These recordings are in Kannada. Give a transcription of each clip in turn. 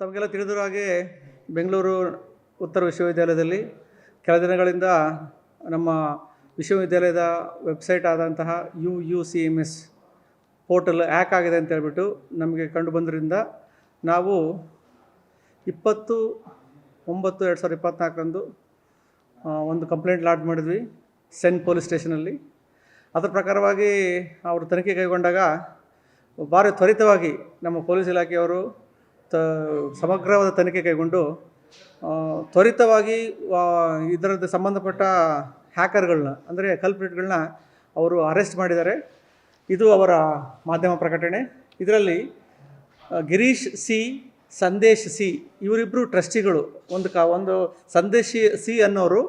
ತಮಗೆಲ್ಲ ತಿಳಿದಿರೋ ಹಾಗೆ ಬೆಂಗಳೂರು ಉತ್ತರ ವಿಶ್ವವಿದ್ಯಾಲಯದಲ್ಲಿ ಕೆಲ ದಿನಗಳಿಂದ ನಮ್ಮ ವಿಶ್ವವಿದ್ಯಾಲಯದ ವೆಬ್ಸೈಟ್ ಆದಂತಹ U U C M S portal hack ಆಗಿದೆ ಅಂತ ಹೇಳ್ಬಿಟ್ಟು ನಮಗೆ ಕಂಡು ಬಂದ್ರಿಂದ ನಾವು ಇಪ್ಪತ್ತು ಒಂಬತ್ತು ಎರಡು ಸಾವಿರದ ಇಪ್ಪತ್ನಾಲ್ಕರಂದು ಒಂದು ಕಂಪ್ಲೇಂಟ್ ಲಾಡ್ ಮಾಡಿದ್ವಿ ಸೆನ್ ಪೊಲೀಸ್ ಸ್ಟೇಷನಲ್ಲಿ. ಅದರ ಪ್ರಕಾರವಾಗಿ ಅವರು ತನಿಖೆ ಕೈಗೊಂಡಾಗ ಭಾರಿ ತ್ವರಿತವಾಗಿ ನಮ್ಮ ಪೊಲೀಸ್ ಇಲಾಖೆಯವರು ತ, ಸಮಗ್ರವಾದ ತನಿಖೆ ಕೈಗೊಂಡು ತ್ವರಿತವಾಗಿ ಇದರದ್ದು ಸಂಬಂಧಪಟ್ಟ ಹ್ಯಾಕರ್ಗಳನ್ನ, ಅಂದರೆ ಕಲ್ಪ್ರಿಟ್ಗಳನ್ನ ಅವರು ಅರೆಸ್ಟ್ ಮಾಡಿದ್ದಾರೆ. ಇದು ಅವರ ಮಾಧ್ಯಮ ಪ್ರಕಟಣೆ. ಇದರಲ್ಲಿ ಗಿರೀಶ್ ಸಿ, ಸಂದೇಶ್ ಸಿ ಇವರಿಬ್ಬರು ಟ್ರಸ್ಟಿಗಳು, ಒಂದು ಕ, ಒಂದು ಸಂದೇಶ್ ಸಿ ಅನ್ನೋರು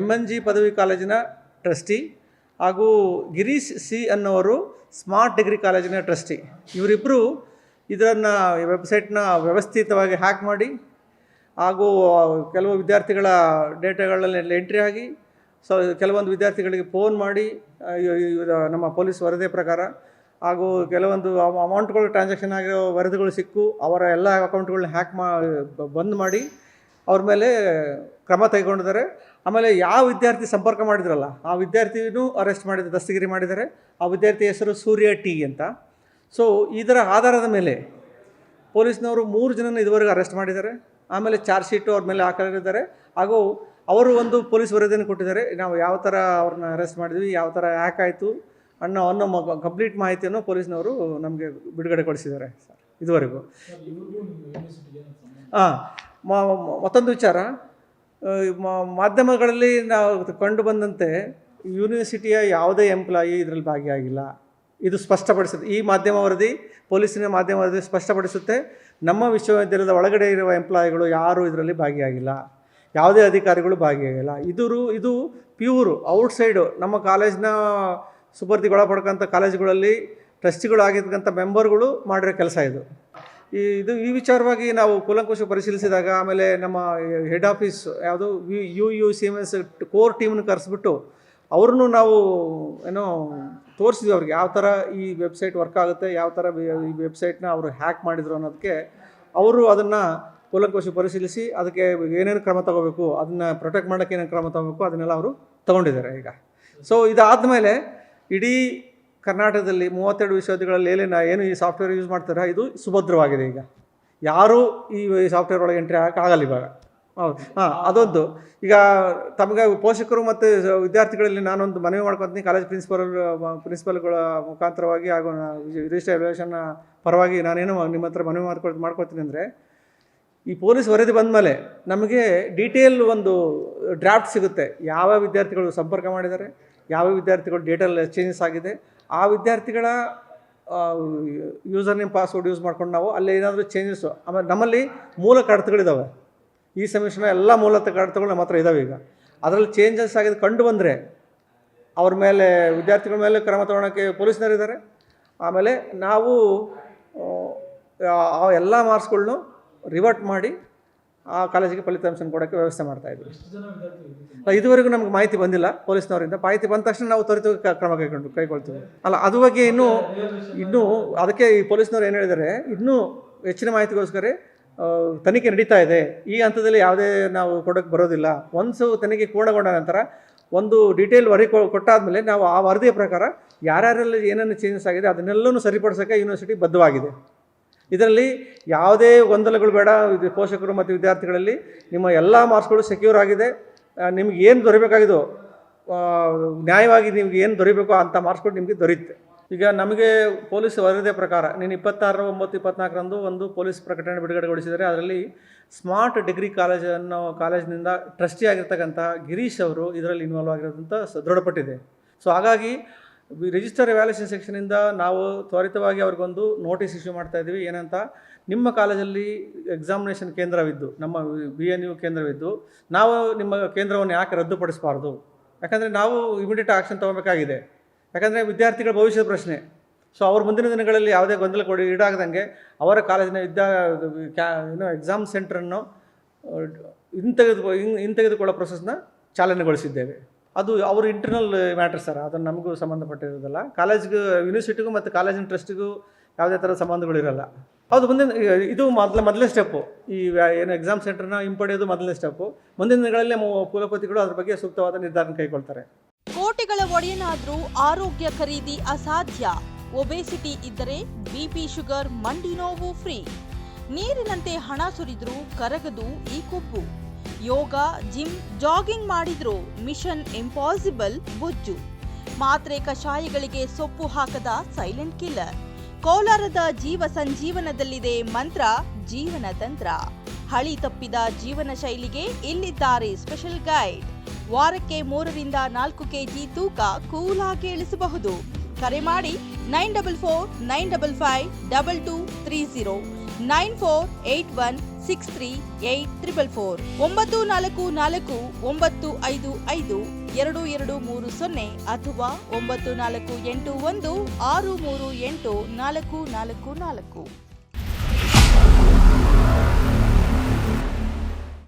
ಎಂ ಎನ್ ಜಿ ಪದವಿ ಕಾಲೇಜಿನ ಟ್ರಸ್ಟಿ, ಹಾಗೂ ಗಿರೀಶ್ ಸಿ ಅನ್ನೋರು ಸ್ಮಾರ್ಟ್ ಡಿಗ್ರಿ ಕಾಲೇಜಿನ ಟ್ರಸ್ಟಿ. ಇವರಿಬ್ಬರು ಇದನ್ನು ವೆಬ್ಸೈಟ್ನ ವ್ಯವಸ್ಥಿತವಾಗಿ ಹ್ಯಾಕ್ ಮಾಡಿ, ಹಾಗೂ ಕೆಲವು ವಿದ್ಯಾರ್ಥಿಗಳ ಡೇಟಾಗಳಲ್ಲೆಲ್ಲ ಎಂಟ್ರಿ ಆಗಿ, ಸೊ ಕೆಲವೊಂದು ವಿದ್ಯಾರ್ಥಿಗಳಿಗೆ ಫೋನ್ ಮಾಡಿ ನಮ್ಮ ಪೊಲೀಸ್ ವರದಿ ಪ್ರಕಾರ, ಹಾಗೂ ಕೆಲವೊಂದು ಅಮೌಂಟ್ಗಳು ಟ್ರಾನ್ಸಾಕ್ಷನ್ ಆಗಿರೋ ವರದಿಗಳು ಸಿಕ್ಕು, ಅವರ ಎಲ್ಲ ಅಕೌಂಟ್ಗಳನ್ನ ಹ್ಯಾಕ್ ಮಾ ಬಂದ್ ಮಾಡಿ, ಅವ್ರ ಮೇಲೆ ಕ್ರಮ ತೆಗೆದುಕೊಂಡಿದ್ದಾರೆ. ಆಮೇಲೆ ಯಾವ ವಿದ್ಯಾರ್ಥಿ ಸಂಪರ್ಕ ಮಾಡಿದ್ರಲ್ಲ, ಆ ವಿದ್ಯಾರ್ಥಿನೂ ಅರೆಸ್ಟ್ ಮಾಡಿದ ದಸ್ತಗಿರಿ ಮಾಡಿದ್ದಾರೆ. ಆ ವಿದ್ಯಾರ್ಥಿ ಹೆಸರು ಸೂರ್ಯ ಟಿ ಅಂತ. ಸೊ ಇದರ ಆಧಾರದ ಮೇಲೆ ಪೊಲೀಸ್ನವರು ಮೂರು ಜನನ ಇದುವರೆಗೂ ಅರೆಸ್ಟ್ ಮಾಡಿದ್ದಾರೆ. ಆಮೇಲೆ ಚಾರ್ಜ್ ಶೀಟು ಅವ್ರ ಮೇಲೆ ಹಾಕಲಿದ್ದಾರೆ ಹಾಗೂ ಅವರು ಒಂದು ಪೊಲೀಸ್ ವರದಿಯನ್ನು ಕೊಟ್ಟಿದ್ದಾರೆ. ನಾವು ಯಾವ ಥರ ಅವ್ರನ್ನ ಅರೆಸ್ಟ್ ಮಾಡಿದ್ವಿ, ಯಾವ ಥರ ಹ್ಯಾಕ್ ಆಯಿತು ಅನ್ನೋ ಅನ್ನೋ ಕಂಪ್ಲೀಟ್ ಮಾಹಿತಿಯನ್ನು ಪೊಲೀಸ್ನವರು ನಮಗೆ ಬಿಡುಗಡೆಗೊಳಿಸಿದ್ದಾರೆ ಸರ್, ಇದುವರೆಗೂ. ಹಾಂ ಮತ್ತೊಂದು ವಿಚಾರ. ಮಾಧ್ಯಮಗಳಲ್ಲಿ ನಾವು ಕಂಡು ಬಂದಂತೆ ಯೂನಿವರ್ಸಿಟಿಯ ಯಾವುದೇ ಎಂಪ್ಲಾಯಿ ಇದರಲ್ಲಿ ಭಾಗಿಯಾಗಿಲ್ಲ. ಇದು ಸ್ಪಷ್ಟಪಡಿಸುತ್ತೆ. ಈ ಮಾಧ್ಯಮ ವರದಿ, ಪೊಲೀಸಿನ ಮಾಧ್ಯಮ ವರದಿ ಸ್ಪಷ್ಟಪಡಿಸುತ್ತೆ. ನಮ್ಮ ವಿಶ್ವವಿದ್ಯಾಲಯದ ಒಳಗಡೆ ಇರುವ ಎಂಪ್ಲಾಯಿಗಳು ಯಾರೂ ಇದರಲ್ಲಿ ಭಾಗಿಯಾಗಿಲ್ಲ. ಯಾವುದೇ ಅಧಿಕಾರಿಗಳು ಭಾಗಿಯಾಗಿಲ್ಲ. ಇದರು, ಇದು ಪ್ಯೂರು ಔಟ್ಸೈಡು ನಮ್ಮ ಕಾಲೇಜಿನ ಸುಪರ್ದಿಗೊಳಪಡ್ಕೊಂಥ ಕಾಲೇಜುಗಳಲ್ಲಿ ಟ್ರಸ್ಟಿಗಳು ಆಗಿರ್ತಕ್ಕಂಥ ಮೆಂಬರ್ಗಳು ಮಾಡಿರೋ ಕೆಲಸ ಇದು. ಈ ಇದು ಈ ವಿಚಾರವಾಗಿ ನಾವು ಕೂಲಂಕುಷ ಪರಿಶೀಲಿಸಿದಾಗ ಆಮೇಲೆ ನಮ್ಮ ಹೆಡ್ ಆಫೀಸ್ ಯಾವುದು U U C M S core ಟೀಮ್ನ ಕರೆಸ್ಬಿಟ್ಟು ಅವ್ರನ್ನೂ ನಾವು ಏನೋ ತೋರಿಸಿದ್ವಿ ಅವ್ರಿಗೆ. ಯಾವ ಥರ ಈ ವೆಬ್ಸೈಟ್ ವರ್ಕ್ ಆಗುತ್ತೆ, ಯಾವ ಥರ ಈ ವೆಬ್ಸೈಟ್ನ ಅವರು ಹ್ಯಾಕ್ ಮಾಡಿದ್ರು ಅನ್ನೋದಕ್ಕೆ ಅವರು ಅದನ್ನು ಕೂಲಂಕುಷ ಪರಿಶೀಲಿಸಿ ಅದಕ್ಕೆ ಏನೇನು ಕ್ರಮ ತಗೋಬೇಕು, ಅದನ್ನು ಪ್ರೊಟೆಕ್ಟ್ ಮಾಡೋಕ್ಕೆ ಏನೇನು ಕ್ರಮ ತಗೋಬೇಕು ಅದನ್ನೆಲ್ಲ ಅವರು ತಗೊಂಡಿದ್ದಾರೆ ಈಗ. ಸೊ ಇದಾದಮೇಲೆ ಇಡೀ ಕರ್ನಾಟಕದಲ್ಲಿ ಮೂವತ್ತೆರಡು ವಿಶ್ವವಿದ್ಯಾಲಯಗಳಲ್ಲಿ ಏನೇನು, ಏನು ಈ ಸಾಫ್ಟ್ವೇರ್ ಯೂಸ್ ಮಾಡ್ತಾರೆ, ಇದು ಸುಭದ್ರವಾಗಿದೆ ಈಗ. ಯಾರೂ ಈ ಸಾಫ್ಟ್ವೇರ್ ಒಳಗೆ ಎಂಟ್ರಿ ಆಗಲ್ಲ ಇವಾಗ. ಹೌದು. ಹಾಂ ಅದೊಂದು. ಈಗ ತಮಗೆ ಪೋಷಕರು ಮತ್ತು ವಿದ್ಯಾರ್ಥಿಗಳಲ್ಲಿ ನಾನೊಂದು ಮನವಿ ಮಾಡ್ಕೊತೀನಿ. ಕಾಲೇಜ್ ಪ್ರಿನ್ಸಿಪಲ್ ಪ್ರಿನ್ಸಿಪಲ್ಗಳ ಮುಖಾಂತರವಾಗಿ ಹಾಗೂ ರಿಜಿಸ್ಟರ್ ಎವ್ಯಾಲ್ಯೂಷನ್ನ ಪರವಾಗಿ ನಾನೇನು ನಿಮ್ಮ ಹತ್ರ ಮನವಿ ಮಾಡ್ಕೊ ಮಾಡ್ಕೊಳ್ತೀನಿ ಅಂದರೆ ಈ ಪೊಲೀಸ್ ವರದಿ ಬಂದಮೇಲೆ ನಮಗೆ ಡೀಟೇಲ್ ಒಂದು ಡ್ರಾಫ್ಟ್ ಸಿಗುತ್ತೆ. ಯಾವ ವಿದ್ಯಾರ್ಥಿಗಳು ಸಂಪರ್ಕ ಮಾಡಿದ್ದಾರೆ ಯಾವ ವಿದ್ಯಾರ್ಥಿಗಳು ಡೇಟಲ್ ಚೇಂಜಸ್ ಆಗಿದೆ. ಆ ವಿದ್ಯಾರ್ಥಿಗಳ ಯೂಸರ್ ನೇಮ್ ಪಾಸ್ವರ್ಡ್ ಯೂಸ್ ಮಾಡ್ಕೊಂಡು ನಾವು ಅಲ್ಲಿ ಏನಾದರೂ ಚೇಂಜಸ್ಸು ಆಮೇಲೆ ನಮ್ಮಲ್ಲಿ ಮೂಲ ಕಡತಗಳಿದ್ದಾವೆ ಈ ಸೆಮಿಸ್ಟರ್ನ ಎಲ್ಲ ಮೂಲತಃ ಕಾರ್ಡ್ಗಳು ನಮ್ಮ ಹತ್ರ ಇದ್ದಾವೆ ಈಗ. ಅದರಲ್ಲಿ ಚೇಂಜಸ್ ಆಗಿದ್ದು ಕಂಡು ಬಂದರೆ ಅವ್ರ ಮೇಲೆ ವಿದ್ಯಾರ್ಥಿಗಳ ಮೇಲೆ ಕ್ರಮ ತಗೊಳಕ್ಕೆ ಪೊಲೀಸ್ನವರಿದ್ದಾರೆ ಆಮೇಲೆ ನಾವು ಆ, ಎಲ್ಲ ಮಾರ್ಕ್ಸ್ಗಳ್ನು ರಿವರ್ಟ್ ಮಾಡಿ ಆ ಕಾಲೇಜಿಗೆ ಫಲಿತಾಂಶ ಕೊಡೋಕ್ಕೆ ವ್ಯವಸ್ಥೆ ಮಾಡ್ತಾ ಇದ್ವಿ. ಅಲ್ಲ, ಇದುವರೆಗೂ ನಮ್ಗೆ ಮಾಹಿತಿ ಬಂದಿಲ್ಲ ಪೊಲೀಸ್ನವರಿಂದ. ಮಾಹಿತಿ ಬಂದ ತಕ್ಷಣ ನಾವು ತ್ವರಿತವಾಗಿ ಕ್ರಮ ಕೈಗೊಂಡು ಕೈಗೊಳ್ತೀವಿ. ಅಲ್ಲ ಅದು ಬಗ್ಗೆ ಇನ್ನೂ ಇನ್ನೂ ಅದಕ್ಕೆ ಈ ಪೊಲೀಸ್ನವ್ರು ಏನು ಹೇಳಿದ್ದಾರೆ ಇನ್ನೂ ಹೆಚ್ಚಿನ ಮಾಹಿತಿಗೋಸ್ಕರ ತನಿಖೆ ನಡೀತಾ ಇದೆ. ಈ ಹಂತದಲ್ಲಿ ಯಾವುದೇ ನಾವು ಕೊಡೋಕ್ಕೆ ಬರೋದಿಲ್ಲ. ಒನ್ಸು ತನಿಖೆ ಪೂರ್ಣಗೊಂಡ ನಂತರ ಒಂದು ಡೀಟೇಲ್ ವರದಿ ಕೊಟ್ಟಾದಮೇಲೆ ನಾವು ಆ ವರದಿಯ ಪ್ರಕಾರ ಯಾರ್ಯಾರಲ್ಲಿ ಏನೇನು ಚೇಂಜಸ್ ಆಗಿದೆ ಅದನ್ನೆಲ್ಲನೂ ಸರಿಪಡಿಸೋಕೆ ಯೂನಿವರ್ಸಿಟಿ ಬದ್ಧವಾಗಿದೆ. ಇದರಲ್ಲಿ ಯಾವುದೇ ಗೊಂದಲಗಳು ಬೇಡ. ಪೋಷಕರು ಮತ್ತು ವಿದ್ಯಾರ್ಥಿಗಳಲ್ಲಿ ನಿಮ್ಮ ಎಲ್ಲ ಮಾರ್ಕ್ಸ್ಗಳು ಸೆಕ್ಯೂರ್ ಆಗಿದೆ. ನಿಮ್ಗೆ ಏನು ದೊರಿಬೇಕಾಗಿದೋ ನ್ಯಾಯವಾಗಿ ನಿಮ್ಗೆ ಏನು ದೊರಿಬೇಕೋ ಅಂಥ ಮಾರ್ಕ್ಸ್ಗಳು ನಿಮಗೆ ದೊರೆಯುತ್ತೆ. ಈಗ ನಮಗೆ ಪೊಲೀಸ್ ವರದಿಯ ಪ್ರಕಾರ ನೀನು ಇಪ್ಪತ್ತಾರು ಒಂಬತ್ತು ಇಪ್ಪತ್ನಾಲ್ಕರಂದು ಒಂದು ಪೊಲೀಸ್ ಪ್ರಕಟಣೆ ಬಿಡುಗಡೆಗೊಳಿಸಿದರೆ ಅದರಲ್ಲಿ ಸ್ಮಾರ್ಟ್ ಡಿಗ್ರಿ ಕಾಲೇಜ್ ಅನ್ನೋ ಕಾಲೇಜಿನಿಂದ ಟ್ರಸ್ಟಿ ಆಗಿರ್ತಕ್ಕಂಥ ಗಿರೀಶ್ ಅವರು ಇದರಲ್ಲಿ ಇನ್ವಾಲ್ವ್ ಆಗಿರೋದಂತ ದೃಢಪಟ್ಟಿದೆ. ಸೊ ಹಾಗಾಗಿ ರಿಜಿಸ್ಟರ್ ವ್ಯಾಲ್ಯೂಷನ್ ಸೆಕ್ಷನಿಂದ ನಾವು ತ್ವರಿತವಾಗಿ ಅವ್ರಿಗೊಂದು ನೋಟಿಸ್ ಇಶ್ಯೂ ಮಾಡ್ತಾ ಇದ್ದೀವಿ. ಏನಂತ, ನಿಮ್ಮ ಕಾಲೇಜಲ್ಲಿ ಎಕ್ಸಾಮಿನೇಷನ್ ಕೇಂದ್ರವಿದ್ದು, ನಮ್ಮ ಬಿ ಎನ್ ಯು ಕೇಂದ್ರವಿದ್ದು, ನಾವು ನಿಮ್ಮ ಕೇಂದ್ರವನ್ನು ಯಾಕೆ ರದ್ದುಪಡಿಸಬಾರ್ದು? ಯಾಕಂದರೆ ನಾವು ಇಮಿಡಿಯೇಟ್ ಆ್ಯಕ್ಷನ್ ತೊಗೋಬೇಕಾಗಿದೆ ಯಾಕಂದರೆ ವಿದ್ಯಾರ್ಥಿಗಳ ಭವಿಷ್ಯದ ಪ್ರಶ್ನೆ. ಸೊ ಅವ್ರ ಮುಂದಿನ ದಿನಗಳಲ್ಲಿ ಯಾವುದೇ ಗೊಂದಲ ಕೊಡಿ, ಈಡಾಗದಂಗೆ ಅವರ ಕಾಲೇಜಿನ ವಿದ್ಯಾ, ಕ್ಯಾ, ಏನು ಎಕ್ಸಾಮ್ ಸೆಂಟ್ರನ್ನು ಹಿಂತೆಗೆದು ಇನ್ ಹಿಂತೆಗೆದುಕೊಳ್ಳೋ ಪ್ರೊಸೆಸ್ನ ಚಾಲನೆಗೊಳಿಸಿದ್ದೇವೆ. ಅದು ಅವ್ರ ಇಂಟರ್ನಲ್ ಮ್ಯಾಟ್ರ್ ಸರ್, ಅದನ್ನು ನಮಗೂ ಸಂಬಂಧಪಟ್ಟಿರೋದಲ್ಲ. ಕಾಲೇಜ್ಗೂ ಯೂನಿವರ್ಸಿಟಿಗೂ ಮತ್ತು ಕಾಲೇಜಿನ ಟ್ರಸ್ಟಿಗೂ ಯಾವುದೇ ಥರದ ಸಂಬಂಧಗಳಿರಲ್ಲ ಹೌದು, ಮುಂದಿನ, ಇದು ಮೊದಲ, ಮೊದಲನೇ ಸ್ಟೆಪ್ಪು ಈ ಏನು ಎಕ್ಸಾಮ್ ಸೆಂಟರ್ನ ಹಿಂಪಡೆಯೋದು ಮೊದಲನೇ ಸ್ಟೆಪ್ಪು ಮುಂದಿನ ದಿನಗಳಲ್ಲಿ ಕುಲಪತಿಗಳು ಅದ್ರ ಬಗ್ಗೆ ಸೂಕ್ತವಾದ ನಿರ್ಧಾರ ಕೈಗೊಳ್ತಾರೆ. ಕೋಟಿಗಳ ಒಡೆಯನಾದ್ರೂ ಆರೋಗ್ಯ ಖರೀದಿ ಅಸಾಧ್ಯ. ಒಬೆಸಿಟಿ ಇದ್ದರೆ ಬಿಪಿ ಶುಗರ್, ಮಂಡಿ ನೋವು ಫ್ರೀ. ನೀರಿನಂತೆ ಹಣ ಸುರಿದ್ರೂ ಕರಗದು ಈ ಕೊಬ್ಬು. ಯೋಗ, ಜಿಮ್, ಜಾಗಿಂಗ್ ಮಾಡಿದ್ರೂ ಮಿಷನ್ ಇಂಪಾಸಿಬಲ್ ಬೊಜ್ಜು. ಮಾತ್ರೆ ಕಷಾಯಗಳಿಗೆ ಸೊಪ್ಪು ಹಾಕದ ಸೈಲೆಂಟ್ ಕಿಲ್ಲರ್. ಕೋಲಾರದ ಜೀವ ಸಂಜೀವನದಲ್ಲಿದೆ ಮಂತ್ರ, ಜೀವನ ತಂತ್ರ. ಹಳಿ ತಪ್ಪಿದ ಜೀವನ ಶೈಲಿಗೆ ಇಲ್ಲಿದ್ದಾರೆ ಸ್ಪೆಷಲ್ ಗೈಡ್. ವಾರಕ್ಕೆ ಮೂರರಿಂದ ನಾಲ್ಕು ಕೆಜಿ ತೂಕ ಕೂಲಾಗಿ ಇಳಿಸಬಹುದು. ಕರೆ ಮಾಡಿ nine double four, nine double five, double two, three zero nine four, eight one, six three, eight triple four, ಒಂಬತ್ತು ನಾಲ್ಕು ನಾಲ್ಕು, ಒಂಬತ್ತು ಐದು ಐದು, ಎರಡು ಎರಡು ಮೂರು ಸೊನ್ನೆ ಅಥವಾ ಒಂಬತ್ತು ನಾಲ್ಕು ಎಂಟು ಒಂದು, ಆರು ಮೂರು ಎಂಟು ನಾಲ್ಕು ನಾಲ್ಕು ನಾಲ್ಕು.